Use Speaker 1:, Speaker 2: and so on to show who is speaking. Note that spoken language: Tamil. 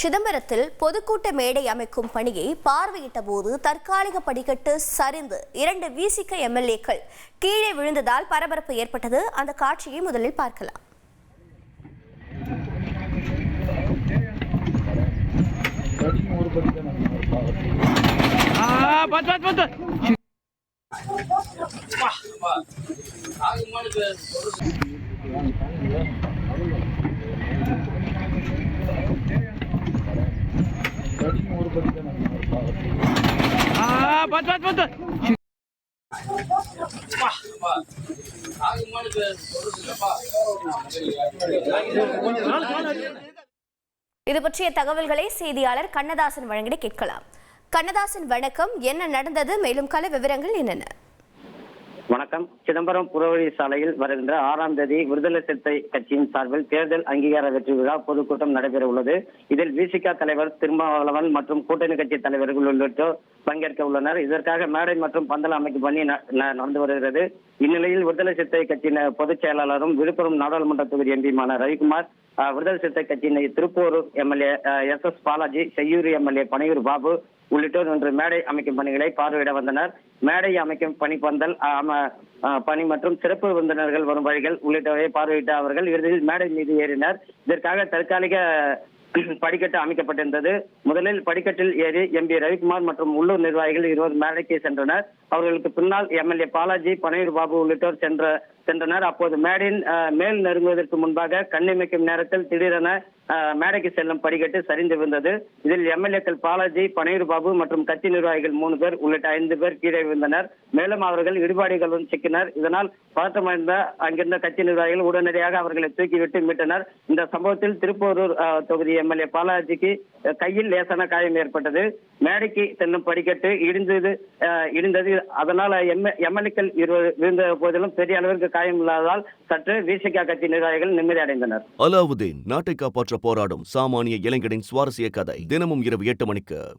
Speaker 1: சிதம்பரத்தில் பொதுக்கூட்ட மேடை அமைக்கும் பணியை பார்வையிட்ட போது தற்காலிக படிக்கட்டு சரிந்து இரண்டு விசிக எம்எல்ஏக்கள் கீழே விழுந்ததால் பரபரப்பு ஏற்பட்டது. அந்த காட்சியை முதலில் பார்க்கலாம்.
Speaker 2: பத்து பத்து பத்து. பத்து பத்து பத்து
Speaker 1: இது பற்றிய தகவல்களை செய்தியாளர் கண்ணதாசன் வழங்கிட கேட்கலாம். கண்ணதாசன் வணக்கம். என்ன நடந்தது? மேலும் கல விவரங்கள் என்னென்ன?
Speaker 3: வணக்கம். சிதம்பரம் புறவழி சாலையில் வருகின்ற ஆறாம் தேதி விடுதலை சிறுத்தை கட்சியின் சார்பில் தேர்தல் அங்கீகார வெற்றி விழா பொதுக்கூட்டம் நடைபெற உள்ளது இதில் விசிக தலைவர் திருமாவளவன் மற்றும் கூட்டணி கட்சி தலைவர்கள் உள்ளிட்டோர் பங்கேற்க உள்ளனர். இதற்காக மேடை மற்றும் பந்தல் அமைக்கும் பணி ந- ந- நடந்து வருகிறது. இந்நிலையில் விடுதலை சிறுத்தை கட்சியின் பொதுச் செயலாளரும் விழுப்புரம் நாடாளுமன்ற தொகுதி எம்பியுமான ரவிக்குமார் விடுதலை சிறுத்தை கட்சியின் Tiruppur MLA S S Balaji Cheyyur MLA Panaiyur Babu உள்ளிட்டோர் இன்று மேடை அமைக்கும் பணிகளை பார்வையிட வந்தனர். மேடை அமைக்கும் பணி பந்தல் பணி மற்றும் சிறப்பு விருந்தினர்கள் வரும் வழிகள் உள்ளிட்டவரை பார்வையிட்ட அவர்கள் இறுதியில் மேடை மீது ஏறினர். இதற்காக தற்காலிக படிக்கட்டு அமைக்கப்பட்டிருந்தது. முதலில் படிக்கட்டில் ஏறி எம்பி ரவிக்குமார் மற்றும் உள்ளூர் நிர்வாகிகள் இருவர் மேடைக்கு சென்றனர். அவர்களுக்கு பின்னால் எம்எல்ஏ பாலாஜி பனையூர் பாபு உள்ளிட்டோர் சென்ற சென்றனர். அப்போது மேடையின் மேல் நெருங்குவதற்கு முன்பாக கண்ணிமைக்கும் நேரத்தில் திடீரென மேடைக்கு செல்லும் படிக்கட்டு சரிந்து விழுந்தது. இதில் எம்எல்ஏக்கள் பாலாஜி பனையூர் பாபு மற்றும் கட்சி நிர்வாகிகள் மூணு பேர் உள்ளிட்ட ஐந்து பேர் கீழே விழுந்தனர். மேலும் அவர்கள் இடிபாடுகளுடன் சிக்கினர். இதனால் பதற்றமடைந்த அங்கிருந்த கட்சி நிர்வாகிகள் உடனடியாக அவர்களை தூக்கிவிட்டு மீட்டனர். இந்த சம்பவத்தில் திருப்போரூர் தொகுதி எம்எல்ஏ பாலாஜிக்கு கையில் லேசான காயம் ஏற்பட்டது. மேடைக்கு செல்லும் படிக்கட்டு இடிந்தது இடிந்தது. அதனால் எம்எல்ஏக்கள் இருவர் விழுந்த போதிலும் பெரிய அளவிற்கு காயம் இல்லாததால் சற்று விசிகா கட்சி நிர்வாகிகள் நிம்மதி அடைந்தனர்.
Speaker 4: அலாவுதீன் நாட்டை காப்பாற்ற போராடும் சாமானிய இளைஞனின் சுவாரஸ்ய கதை தினமும் இரவு எட்டு மணிக்கு.